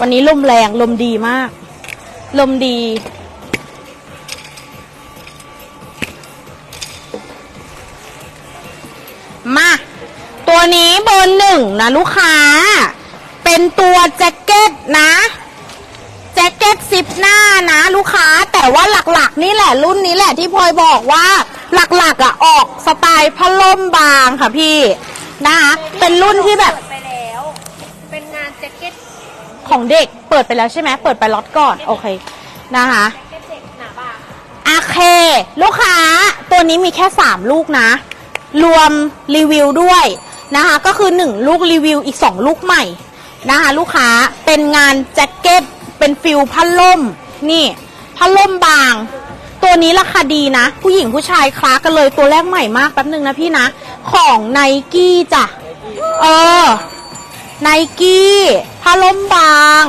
วันนี้ลมแรงลมดีมาก ลมดี มา ตัวนี้เบอร์หนึ่งนะลูกค้า เป็นตัวแจ็คเก็ตนะแจ็คเก็ตซิปหน้านะลูกค้า แต่ว่าหลักๆ นี่แหละรุ่นนี้แหละที่พลอยบอกว่าหลักๆอะออกสไตล์พัดลมบางค่ะพี่นะคะเป็นรุ่นที่แบบ ไปแล้ว เป็นงานแจ็คเก็ต ของเด็กเปิดไปแล้วใช่ไหมเปิดไปล็อตก่อนโอเคนะคะแจ็คเก็ตเด็กหนาบางโอเคลูกค้าตัวนี้มีแค่ 3 ลูกนะ รวมรีวิวด้วยนะคะ ก็คือ 1 ลูกรีวิวอีก 2 ลูกใหม่นะคะลูกค้าเป็นงานแจ็คเก็ตเป็นฟิลพัดลมนี่พัดลมบาง ตัวนี้ราคาดีนะ ผู้หญิงผู้ชายคลากันเลยตัวแรกใหม่มากแป๊บนึงนะพี่นะ ของไนกี้จ้ะเออไนกี้ พัดลมบาง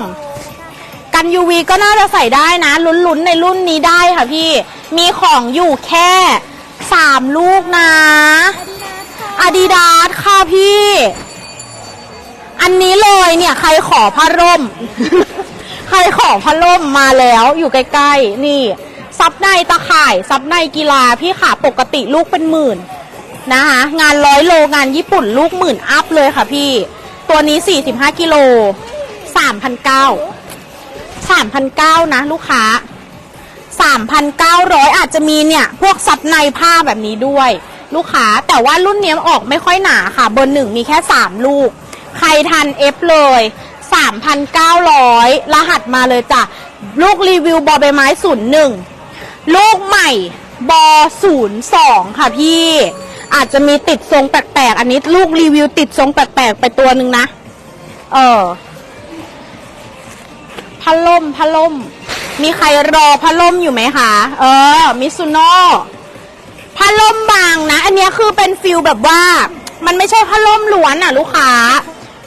กัน UV ก็น่าจะใส่ได้นะ ลุ้นๆ ในรุ่นนี้ได้ค่ะพี่ มีของอยู่แค่3ลูกนะอาดิดาสค่ะพี่ อันนี้เลยเนี่ย ใครขอผ้าร่ม ใครขอผ้าร่มมาแล้วอยู่ใกล้ๆ นี่ ซับในตะข่าย ซับในกีฬาพี่ขาปกติลูกเป็นหมื่นนะคะงานร้อยโลงานญี่ปุ่นลูกหมื่นอัพเลยค่ะพี่ ตัวนี้ 45กิโล3,900 3,900นะลูกค้า 3,900 อาจจะมีเนี่ย พวกซับในผ้าแบบนี้ด้วย ลูกค้าแต่ว่ารุ่นเนี้ยออกไม่ค่อยหนาค่ะ เบอร์หนึ่งมีแค่ 3 ลูก ใครทันเอฟเลย 3,900 รหัสมาเลยจ้ะ ลูกรีวิวบอใบไม้ 01 ลูกใหม่บอ02 ค่ะพี่ อาจจะมีติดทรงแปลกๆ อันนี้ลูกรีวิวติดทรงแปลกๆ ไปตัวหนึ่งนะ เออพัดลมพัดลม มีใครรอพัดลมอยู่ไหมคะ เออ มิซุโน่พัดลมบางนะ อันนี้คือเป็นฟิลแบบว่า มันไม่ใช่พัดลมล้วนอะ ลูกค้า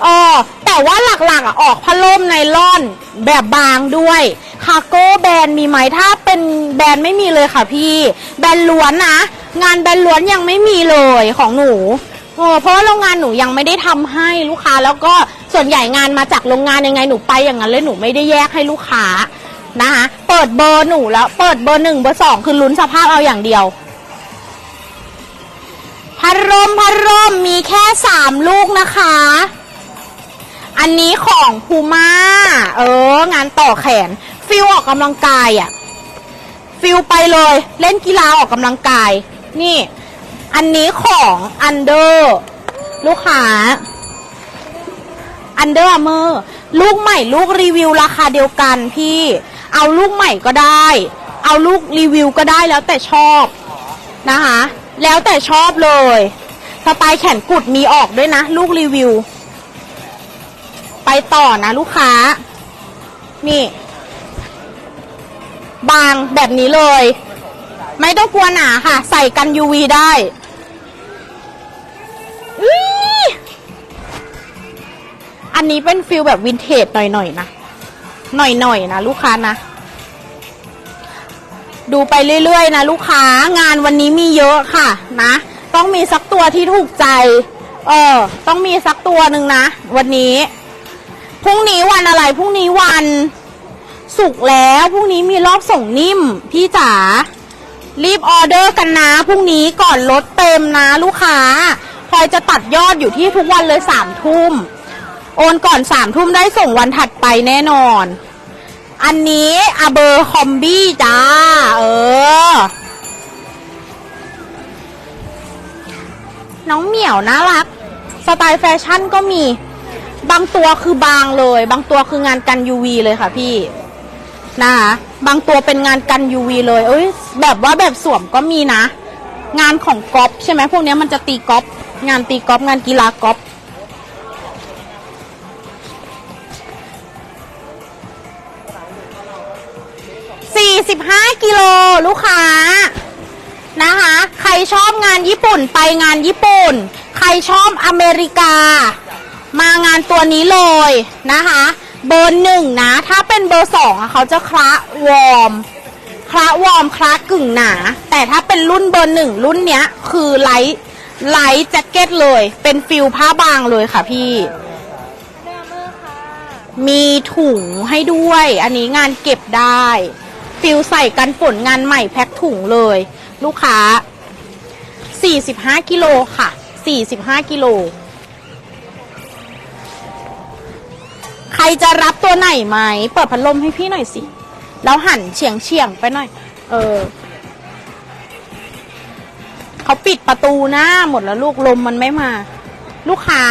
เออแต่ว่าหลักๆอะออกพัดลมไนล่อนแบบบางด้วยคาโก้แบรนด์มีไหมถ้าเป็นแบรนด์ไม่มีเลยค่ะพี่ แบรนด์ล้วนนะ งานแบรนด์ล้วนยังไม่มีเลยของหนูโอ้เพราะว่าโรงงานหนูยังไม่ได้ทำให้ลูกค้า แล้วก็ส่วนใหญ่งานมาจากโรงงานยังไงหนูไปอย่างนั้นเลยหนูไม่ได้แยกให้ลูกค้านะคะเปิดเบอร์หนูแล้วเปิดเบอร์หนึ่งเบอร์สองคือลุ้นสภาพเอาอย่างเดียว พัดลมพัดลมมีแค่สามลูกนะคะ อันนี้ของพูม่าเออ งานต่อแขน ฟิลออกกำลังกายอะ่ะฟิลไปเลย เล่นกีฬาออกกำลังกาย นี่ อันนี้ของอันเดอร์ลูกค้าอันเดอร์เมอร์ลูกใหม่ลูกรีวิวราคาเดียวกันพี่ เอาลูกใหม่ก็ได้ เอาลูกรีวิวก็ได้แล้วแต่ชอบนะคะ แล้วแต่ชอบเลยสไตล์แขนกุดมีออกด้วยนะ ลูกรีวิว ไปต่อนะลูกค้า นี่ บางแบบนี้เลย ไม่ต้องกลัวหนาค่ะ ใส่กัน UV ได้อันนี้เป็นฟิลแบบวินเทจหน่อยๆนะ หน่อยๆนะลูกค้านะ ดูไปเรื่อยๆนะลูกค้างานวันนี้มีเยอะค่ะนะ ต้องมีสักตัวที่ถูกใจ เออ ต้องมีสักตัวหนึ่งนะ วันนี้พรุ่งนี้วันอะไรพรุ่งนี้วันศุกร์แล้วพรุ่งนี้มีรอบส่งนิ่ม พี่จ๋า รีบออเดอร์กันนะพรุ่งนี้ก่อนลดเต็มนะลูกค้าพลอยจะตัดยอดอยู่ที่ทุกวันเลยสามทุ่ม โอนก่อนสามทุ่มได้ส่งวันถัดไปแน่นอน อันนี้อาเบอร์คอมบี้จ้า เออ น้องเหมียวน่ารัก สไตล์แฟชั่นก็มี บางตัวคือบางเลย บางตัวคืองานกัน UV เลยค่ะพี่นะคะ บางตัวเป็นงานกัน UV เลยเอ้ยแบบว่าแบบสวมก็มีนะ งานของกอล์ฟใช่ไหมพวกนี้มันจะตีกอล์ฟงานตีกอล์ฟงานกีฬากอล์ฟ45กิโลลูกค้านะคะ ใครชอบงานญี่ปุ่นไปงานญี่ปุ่น ใครชอบอเมริกา มางานตัวนี้เลยนะคะ เบอร์หนึ่งนะ ถ้าเป็นเบอร์สองอะเขาจะคละวอร์มคละวอร์มคละกึ่งหนา แต่ถ้าเป็นรุ่นเบอร์หนึ่งรุ่นเนี้ย คือไลท์ไลท์แจ็คเก็ตเลย เป็นฟิลผ้าบางเลยค่ะพี่ มีถุงให้ด้วย อันนี้งานเก็บได้ ฟิลใส่กันฝนงานใหม่แพ็คถุงเลย ลูกค้า 45 กิโลค่ะ 45 กิโล จะรับตัวไหนไหมเปิดพัดลมให้พี่หน่อยสิ แล้วหันเฉียงเฉียงไปหน่อย เออเขาปิดประตูหน้าหมดแล้วลูกลมมันไม่มา ลูกค้า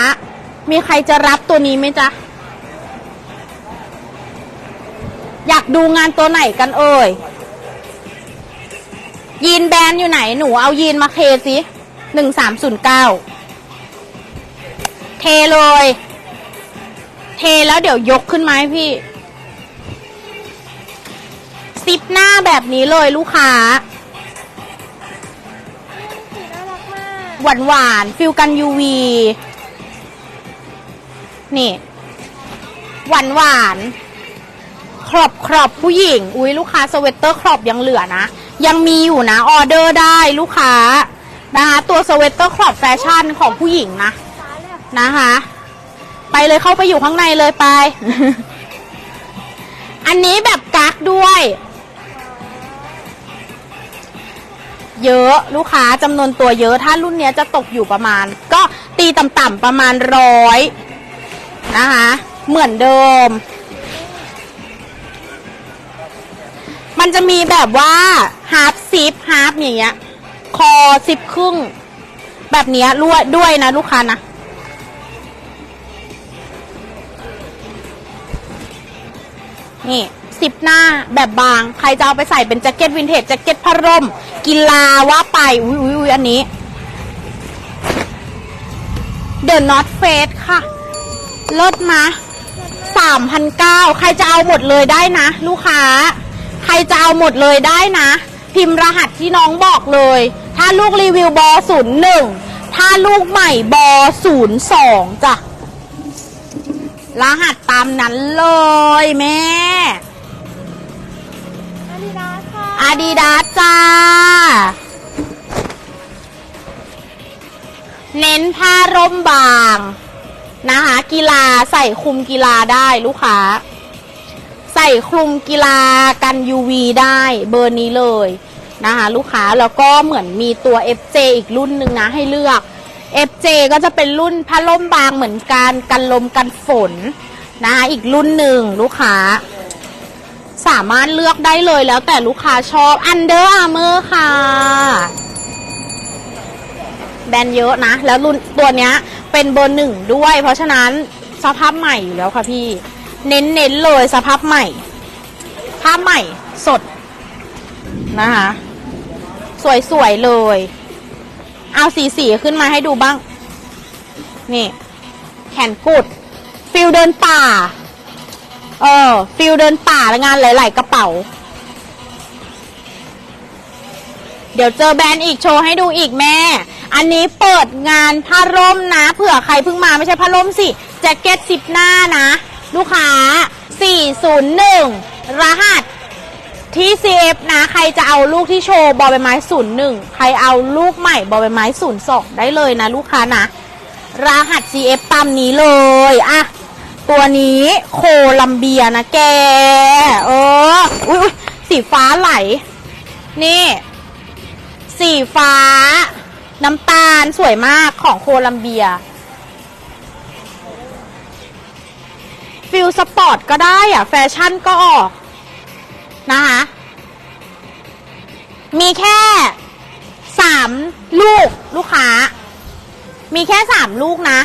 มีใครจะรับตัวนี้ไหมจ๊ะ อยากดูงานตัวไหนกันเอ่ย ยีนแบรนด์อยู่ไหนหนูเอายีนมาเคสิหนึ่งสามศูนย์เก้าเทเลย เทแล้วเดี๋ยวยกขึ้นมาให้พี่ซิปหน้าแบบนี้เลยลูกค้า สีน่ารักมากหวานหวานๆฟิลกัน UV นี่หวานหวานๆครอบครอบผู้หญิง อุ้ยลูกค้าสเวตเตอร์ครอบยังเหลือนะ ยังมีอยู่นะออเดอร์ได้ลูกค้านะคะตัวสเวตเตอร์ครอบแฟชั่นของผู้หญิงนะ นะคะ ไปเลยเข้าไปอยู่ข้างในเลยไป อันนี้แบบกักด้วย เยอะลูกค้าจำนวนตัวเยอะ ถ้ารุ่นเนี้ยจะตกอยู่ประมาณ ก็ตีต่ำๆประมาณร้อยนะคะ เหมือนเดิม มันจะมีแบบว่าฮาร์ปซิปฮาร์ปอย่างเงี้ย คอซิปครึ่ง แบบเนี้ยด้วยด้วยนะลูกค้านะ นี่สิบหน้าแบบบาง ใครจะเอาไปใส่เป็นแจ็คเก็ตวินเทจแจ็คเก็ตผ้าร่ม กีฬาว่าไป อุ้ยอุ้ยอุ้ยอันนี้ The North Face ค่ะลิศมาสามพันเก้าใครจะเอาหมดเลยได้นะ ลูกค้า ใครจะเอาหมดเลยได้นะ พิมพ์รหัสที่น้องบอกเลย ถ้าลูกรีวิวบอศูนย์หนึ่งถ้าลูกใหม่บอศูนย์สองจ้ะ รหัสตามนั้นเลยแม่ ดิดาสจ้า เน้นผ้าร่มบางนะคะ กีฬาใส่คลุมกีฬาได้ลูกค้า ใส่คลุมกีฬากัน UV ได้เบอร์นี้เลยนะคะลูกค้าแล้วก็เหมือนมีตัว FJ อีกรุ่นหนึ่งนะให้เลือก FJ ก็จะเป็นรุ่นผ้าร่มบางเหมือนกัน กันลมกันฝนนะคะอีกรุ่นหนึ่งลูกค้า สามารถเลือกได้เลยแล้วแต่ลูกค้าชอบ Under Armour ค่ะ แบรนด์เยอะนะ แล้วรุ่นตัวเนี้ยเป็นเบอร์หนึ่งด้วย เพราะฉะนั้นสภาพใหม่อยู่แล้วค่ะพี่ เน้นเน้นๆเลยสภาพใหม่ ภาพใหม่สดนะคะ สวยๆเลย เอาสีสีๆขึ้นมาให้ดูบ้าง นี่ แขนกุด ฟิลเดินป่า เออฟิลเดินป่าและงานหลาย ๆ กระเป๋า เดี๋ยวเจอแบรนด์อีกโชว์ให้ดูอีกแม่ อันนี้เปิดงานผ้าร่มนะเผื่อใครเพิ่งมาไม่ใช่ผ้าร่มสิแจ็คเก็ตสิบหน้านะ ลูกค้า 401 รหัสที่ CF นะใครจะเอาลูกที่โชว์บอใบไม้ 01 ใครเอาลูกใหม่บอใบไม้ 02 ได้เลยนะ ลูกค้านะ รหัส CF ตามนี้เลยอะ ตัวนี้โคลัมเบียนะแก เออ อุ้ยอุ๊ยสีฟ้าไหล นี่ สีฟ้า น้ำตาลสวยมากของโคลัมเบีย ฟิลสปอร์ตก็ได้อะแฟชั่นก็ออก นะคะ มีแค่สามลูกลูกค้า มีแค่สามลูกนะ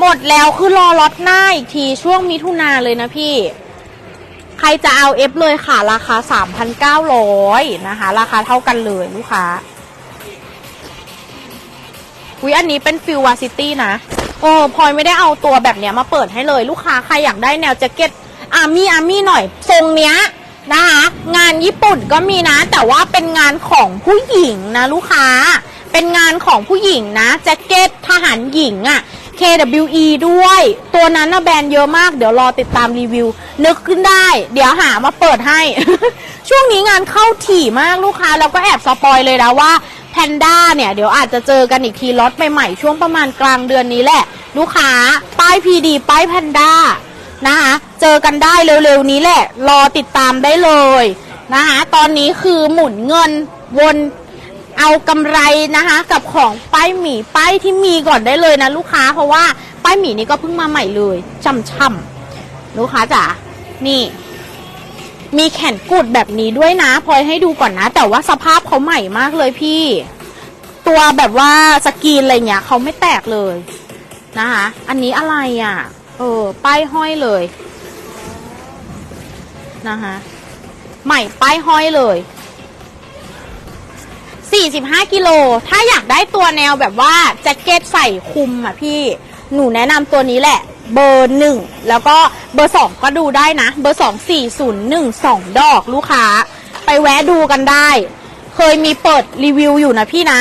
หมดแล้วคือรอล็อตหน้าอีกทีช่วงมิถุนาเลยนะพี่ ใครจะเอาเอฟเลยค่ะ ราคา 3,900นะคะ ราคาเท่ากันเลยลูกค้าอุ้ยอันนี้เป็นฟิลวาซิตี้นะ โอ้พลอยไม่ได้เอาตัวแบบเนี้ยมาเปิดให้เลยลูกค้าใครอยากได้แนวแจ็คเก็ตอาร์มี่อาร์มี่หน่อย ทรงเนี้ยนะคะงานญี่ปุ่นก็มีนะ แต่ว่าเป็นงานของผู้หญิงนะลูกค้า เป็นงานของผู้หญิงนะแจ็คเก็ตทหารหญิงอะ KWE ด้วย ตัวนั้นนะแบรนด์เยอะมาก เดี๋ยวรอติดตามรีวิว นึกขึ้นได้ เดี๋ยวหามาเปิดให้ ช่วงนี้งานเข้าถี่มากลูกค้า แล้วก็แอบสปอยเลยนะว่าแพนด้าเนี่ย เดี๋ยวอาจจะเจอกันอีกทีล็อตใหม่ๆช่วงประมาณกลางเดือนนี้แหละ ลูกค้า ป้ายพีดีป้ายแพนด้านะคะเจอกันได้เร็วๆนี้แหละ รอติดตามได้เลยนะคะตอนนี้คือหมุนเงินวน เอากำไรนะคะ กับของป้ายหมีป้ายที่มีก่อนได้เลยนะลูกค้า เพราะว่าป้ายหมีนี่ก็เพิ่งมาใหม่เลยช่ำๆลูกค้าจ๋านี่ มีแขนกุดแบบนี้ด้วยนะพลอยให้ดูก่อนนะ แต่ว่าสภาพเขาใหม่มากเลยพี่ ตัวแบบว่าสกรีนอะไรเงี้ยเขาไม่แตกเลยนะคะ อันนี้อะไรอะ่ะ เออ ป้ายห้อยเลยนะคะใหม่ป้ายห้อยเลย 45 กิโล ถ้าอยากได้ตัวแนวแบบว่าแจ็คเก็ตใส่คุมอะพี่ หนูแนะนำตัวนี้แหละ เบอร์หนึ่งแล้วก็เบอร์สองก็ดูได้นะ เบอร์สองสี่ศูนย์หนึ่งสองดอกลูกค้า ไปแวะดูกันได้ เคยมีเปิดรีวิวอยู่นะพี่นะ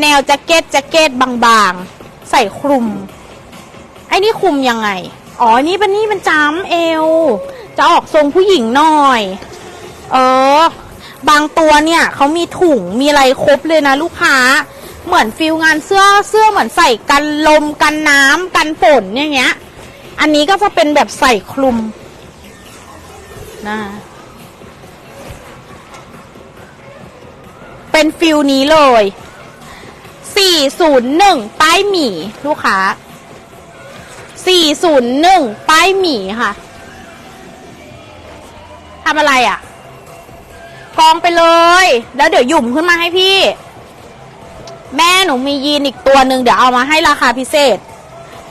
แนวแจ็คเก็ตแจ็คเก็ตบางๆ ใส่คลุม ไอ้นี่คลุมยังไง อ๋อ นี่เป็นนี่เป็นจำเอว จะออกทรงผู้หญิงหน่อย เออ บางตัวเนี่ยเขามีถุงมีอะไรครบเลยนะลูกค้า เหมือนฟิลงานเสื้อเสื้อเหมือนใส่กันลมกันน้ำกันฝนอย่างเงี้ย อันนี้ก็จะเป็นแบบใส่คลุมนะเป็นฟิลนี้เลย 401 ป้ายหมีลูกค้า 401 ป้ายหมีค่ะทำอะไรอะ่ะ กองไปเลย แล้วเดี๋ยวหยุ่มขึ้นมาให้พี่ แม่หนูมียีนอีกตัวหนึ่งเดี๋ยวเอามาให้ราคาพิเศษ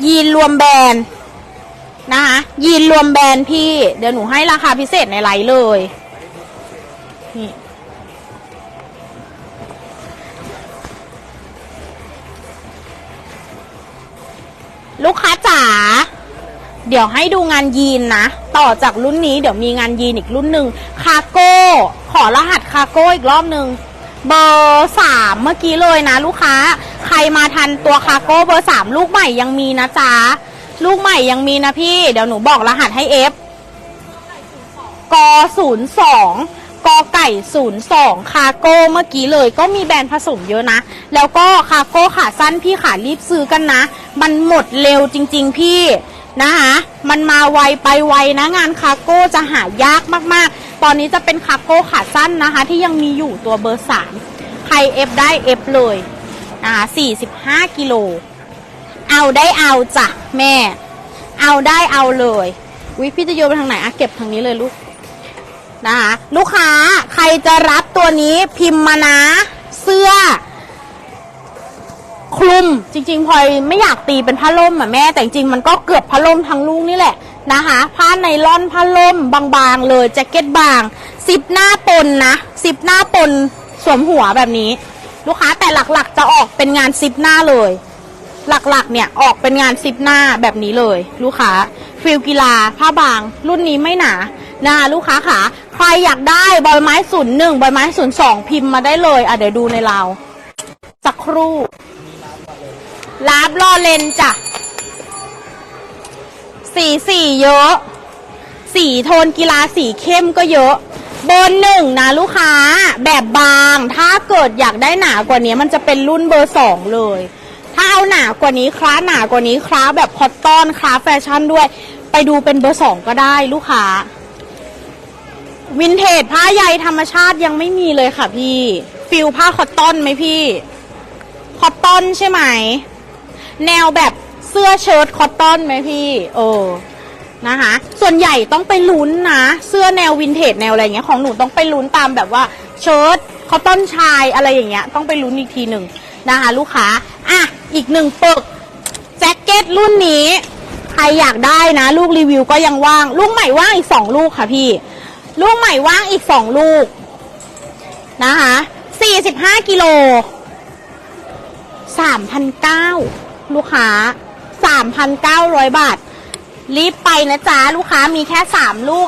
ยีนรวมแบรนด์นะคะยีนรวมแบรนด์พี่ เดี๋ยวหนูให้ราคาพิเศษในไลน์เลยนี่ลูกค้าจ๋า เดี๋ยวให้ดูงานยีนนะ ต่อจากรุ่นนี้เดี๋ยวมีงานยีนอีกรุ่นหนึ่งคาโก้ รหัสคาโก้อีกรอบหนึ่งเบอร์สามเมื่อกี้เลยนะลูกค้า ใครมาทันตัวคาโก้เบอร์สามลูกใหม่ยังมีนะจ๊ะ ลูกใหม่ยังมีนะพี่ เดี๋ยวหนูบอกรหัสให้เอฟกศูนย์สองกไก่ศูนย์สองคาโก้เมื่อกี้เลยก็มีแบรนด์ผสมเยอะนะ แล้วก็คาโก้ขาสั้นพี่ขารีบซื้อกันนะ มันหมดเร็วจริง ๆ พี่นะคะ มันมาไวไปไวนะงานคาร์โก้จะหายากมากๆ ตอนนี้จะเป็นคาร์โก้ขาสั้นนะคะ ที่ยังมีอยู่ตัวเบอร์สามใครเอฟได้เอฟเลยนะคะ45กิโล เอาได้เอาจ้ะแม่ เอาได้เอาเลยวิพี่จะโยนไปทางไหนอะเก็บทางนี้เลยลูกนะคะลูกค้าใครจะรับตัวนี้พิมพ์มานะ เสื้อ คลุมจริงๆพลอยไม่อยากตีเป็นผ้าล่มอะแม่ แต่จริงๆมันก็เกือบผ้าล่มทั้งลูกนี่แหละ นะคะ ผ้าไนล่อนผ้าล่มบางๆ เลยแจ็คเก็ตบางซิปหน้าปนนะซิปหน้าปนสวมหัวแบบนี้ ลูกค้าแต่หลักๆจะออกเป็นงานซิปหน้าเลย หลักๆเนี่ยออกเป็นงานซิปหน้าแบบนี้เลย ลูกค้าฟิลกีฬาผ้าบาง รุ่นนี้ไม่หนานะคะลูกค้าขาใครอยากได้บอยไม้ศูนย์หนึ่งบอยไม้ศูนย์สองพิมพ์มาได้เลยอะเดี๋ยวดูในเราสักครู่ลาบรอเลนจ้ะ สีสีเยอะ สีโทนกีฬาสีเข้มก็เยอะ เบอร์หนึ่งนะลูกค้าแบบบาง ถ้าเกิดอยากได้หนากว่านี้มันจะเป็นรุ่นเบอร์สองเลย ถ้าเอาหนากว่านี้คล้าหนากว่านี้คล้าแบบคอตตอนคล้าแฟชั่นด้วย ไปดูเป็นเบอร์สองก็ได้ลูกค้า วินเทจผ้าใยธรรมชาติยังไม่มีเลยค่ะพี่ฟิลผ้าคอตตอนไหมพี่คอตตอนใช่ไหม แนวแบบ สื้อเชิ้ตคอตตอนไหมพี่เออนะคะ ส่วนใหญ่ต้องไปลุ้นนะ เสื้อแนววินเทจแนวอะไรเงี้ยของหนูต้องไปลุ้นตามแบบว่าเชิ้ตคอตตอนชายอะไรอย่างเงี้ยต้องไปลุ้นอีกทีหนึ่งนะคะ ลูกค้าอะอีกหนึ่งปึกแจ็คเก็ตรุ่นนี้ใครอยากได้นะ ลูกรีวิวก็ยังว่าง ลูกใหม่ว่างอีกสองลูกค่ะพี่ ลูกใหม่ว่างอีกสองลูกนะคะสี่สิบห้ากิโลสามพันเก้าลูกค้า สามพันเก้าร้อยบาท รีบไปนะจ๊ะ ลูกค้ามีแค่สามลูก